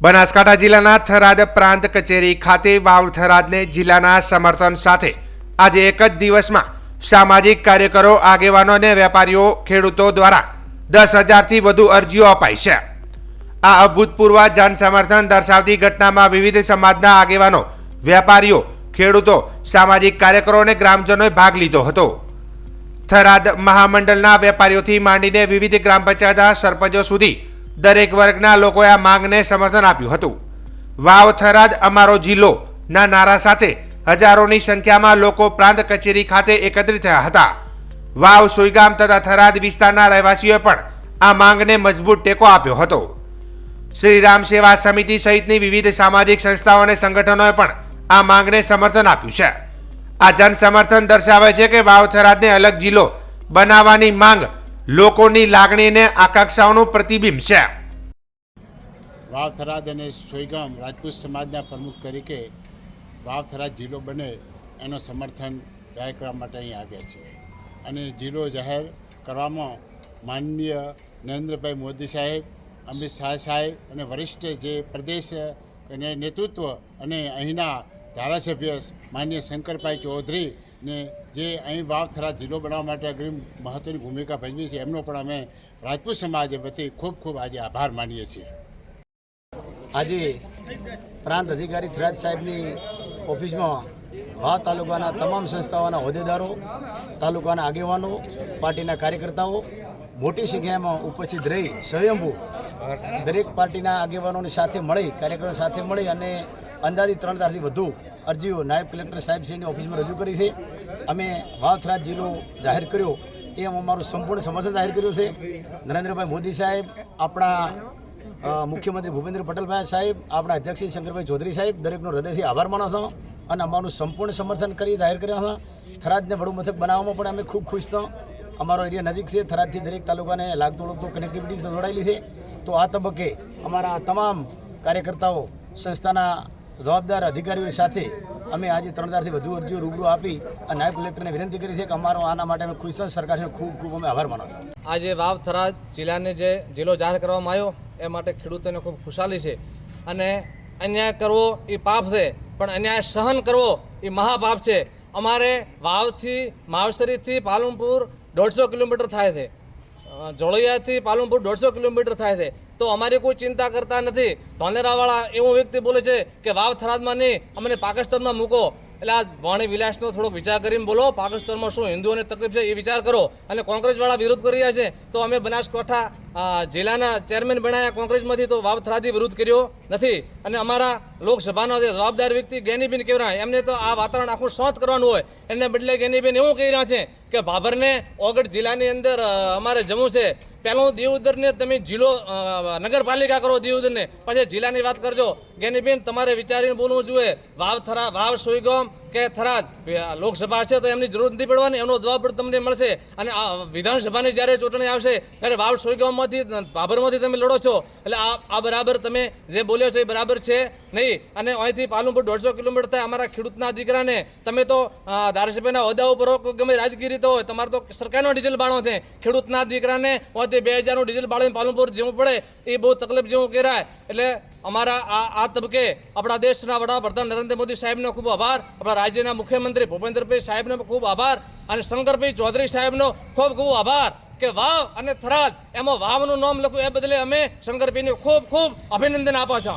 બનાસકાંઠા જિલ્લાના થરાદ પ્રાંત કચેરી ખાતે વાવ થરાદને જિલ્લાના સમર્થન સાથે આજે એક જ દિવસમાં સામાજિક કાર્યકરો, આગેવાનો અને વેપારીઓ, ખેડૂતો દ્વારા દસ હજારથી વધુ અરજીઓ અપાઈ છે. આ અભૂતપૂર્વ જન સમર્થન દર્શાવતી ઘટનામાં વિવિધ સમાજના આગેવાનો, વેપારીઓ, ખેડૂતો, સામાજિક કાર્યકરો અને ગ્રામજનોએ ભાગ લીધો હતો. થરાદ મહામંડળના વેપારીઓથી માંડીને વિવિધ ગ્રામ પંચાયતના સરપંચો સુધી દરેક વર્ગના લોકોએ આ માંગને સમર્થન આપ્યું હતું. વાવ થરાદ અમારો જિલ્લો. ના નારા સાથે હજારોની સંખ્યામાં લોકો પ્રાંત કચેરી ખાતે એકત્રિત થયા હતા. વાવ, સુઈગામ તથા થરાદ વિસ્તારના રહેવાસીઓએ પણ આ માંગને મજબૂત ટેકો આપ્યો હતો. શ્રી રામ સેવા સમિતિ સહિતની વિવિધ સામાજિક સંસ્થાઓ અને સંગઠનોએ પણ આ માંગને સમર્થન આપ્યું છે. આ જનસમર્થન દર્શાવે છે કે વાવ થરાદને અલગ જિલ્લો બનાવવાની માંગ લોકોની લાગણી અને આકાંક્ષાઓનું પ્રતિબિંબ છે. વાવ થરાદ અને સોયગામ રાજપૂત સમાજના પ્રમુખ તરીકે વાવ થરાદ જિલ્લો બને એનો સમર્થન જાહેર કરવા માટે અહીં આવ્યા છે. અને જિલ્લો જાહેર કરવામાં માનનીય નરેન્દ્રભાઈ મોદી સાહેબ, અમિત શાહ સાહેબ અને વરિષ્ઠ જે પ્રદેશ અને નેતૃત્વ અને અહીંના ધારાસભ્ય માન્ય શંકરભાઈ ચૌધરી ને જે અહીં વાવ થરાદ જિલ્લો બનાવવા માટે અગ્રીમ મહત્ત્વની ભૂમિકા ભજવી છે, એમનો પણ અમે રાજપૂત સમાજ વતી ખૂબ ખૂબ આજે આભાર માનીએ છીએ. આજે પ્રાંત અધિકારી થરાજ સાહેબની ઓફિસમાં વાવ તાલુકાના તમામ સંસ્થાઓના હોદ્દેદારો, તાલુકાના આગેવાનો, પાર્ટીના કાર્યકર્તાઓ, મોટી સંખ્યામાં ઉપસ્થિત રહી સ્વયંભૂ દરેક પાર્ટીના આગેવાનોની સાથે મળી, કાર્યકરો સાથે મળી અને અંદાજિત ત્રણ હજારથી વધુ અરજીઓ નાયબ કલેક્ટર સાહેબશ્રીની ઓફિસમાં રજૂ કરી છે. અમે વાવ થરાદ જિલ્લો જાહેર કર્યો. એ અમારું સંપૂર્ણ સમર્થન જાહેર કર્યું છે. નરેન્દ્રભાઈ મોદી સાહેબ, આપણા મુખ્યમંત્રી ભૂપેન્દ્ર પટેલભાઈ સાહેબ, આપણા અધ્યક્ષ શ્રી શંકરભાઈ ચૌધરી સાહેબ, દરેકનો હૃદયથી આભાર માનો છો અને અમારું સંપૂર્ણ સમર્થન કરી જાહેર કર્યા હતા થરાદને વડું મથક બનાવવામાં પણ અમે ખૂબ ખુશ થા અમારો એરિયા નજીક છે. થરાદથી દરેક તાલુકાને લાગતું ઓળખતું કનેક્ટિવિટી જોડાયેલી છે. તો આ તબક્કે અમારા તમામ કાર્યકર્તાઓ સંસ્થાના જવાબદાર અધિકારીઓ સાથે અમે આજે ત્રણ હજારથી વધુ અરજીઓ રૂબરૂ આપી અને નાયબ કલેક્ટરને વિનંતી કરી છે કે અમારો આના માટે અમે ખુશ સરકારનો ખૂબ ખૂબ અમે આભાર માનો છું. આજે વાવ થરાદ જિલ્લાને જે જિલ્લો જાહેર કરવામાં આવ્યો, એ માટે ખેડૂતોને ખૂબ ખુશાલી છે. અને અન્યાય કરવો એ પાપ છે, પણ અન્યાય સહન કરવો એ મહાપાપ છે. અમારે વાવથી, માવસરીથી પાલનપુર દોઢસો કિલોમીટર થાય છે. અ, જોળિયાથી પાલનપુર દોઢસો કિલોમીટર થાય છે. તો અમારી કોઈ ચિંતા કરતા નથી. ધોલેરાવાળા એવું વ્યક્તિ બોલે છે કે વાવ થરાદમાં નહીં અમને પાકિસ્તાનમાં મૂકો. એટલે આ વાણી વિલાસનો થોડોક વિચાર કરીને બોલો. પાકિસ્તાનમાં શું હિન્દુઓને તકલીફ છે એ વિચાર કરો. અને કોંગ્રેસવાળા વિરોધ કરી રહ્યા છે. તો અમે બનાસકાંઠા જિલ્લાના ચેરમેન બનાવ્યા કોંગ્રેસમાંથી. તો વાવ થરાદી વિરોધ કર્યો નથી. અને અમારા લોકસભાનો જે જવાબદાર વ્યક્તિ ગેનીબેન કહેવાય, એમને તો આ વાતાવરણ આખું શોધ કરવાનું હોય. એને બદલે ગેનીબેન એવું કહી રહ્યા છે કે ભાભરને ઓગઢ જિલ્લાની અંદર અમારે જમવું છે. પહેલું દેવુદરને તમે જિલ્લો નગરપાલિકા કરો દેવુદરને પછી જિલ્લાની વાત કરજો. ગેનીબેન, તમારે વિચારીને બોલવું જોઈએ. વાવ થરા વાવ સોઈગામ કે થરાદ લોકસભા છે તો એમની જરૂર નથી પડવાની એમનો જવાબ પણ તમને મળશે. અને આ વિધાનસભાની જ્યારે ચૂંટણી આવશે, ત્યારે વાવ સોઈગામમાંથી ભાભરમાંથી તમે લડો છો. એટલે આ બરાબર તમે જે બોલ્યો છો એ બરાબર છે નહીં. અને અહીંથી પાલનપુર દોઢસો કિલોમીટર થાય અમારા ખેડૂતના દીકરાને. તમે તો ધારાસભ્યના હોદ્દા ઉપર ગમે રાજગીરી તો હોય. તમારે તો સરકારનો ડીઝલ બાળો છે. ખેડૂતના દીકરાને અહીંથી બે હજારનું ડીઝલ બાળીને પાલનપુર જવું પડે. એ બહુ તકલીફ જેવું કહેવાય. એટલે અમારા આ આ તબકે આપણા દેશના વડાપ્રધાન નરેન્દ્ર મોદી સાહેબનો ખૂબ આભાર, આપણા રાજ્યના મુખ્યમંત્રી ભૂપેન્દ્રભાઈ સાહેબનો ખૂબ આભાર, અને શંકરભાઈ ચૌધરી સાહેબનો ખૂબ ખૂબ આભાર કે વાવ અને થરાદ, એમાં વાવનું નામ લખ્યું, એ બદલે અમે શંકરભાઈને ખૂબ ખૂબ અભિનંદન આપો છો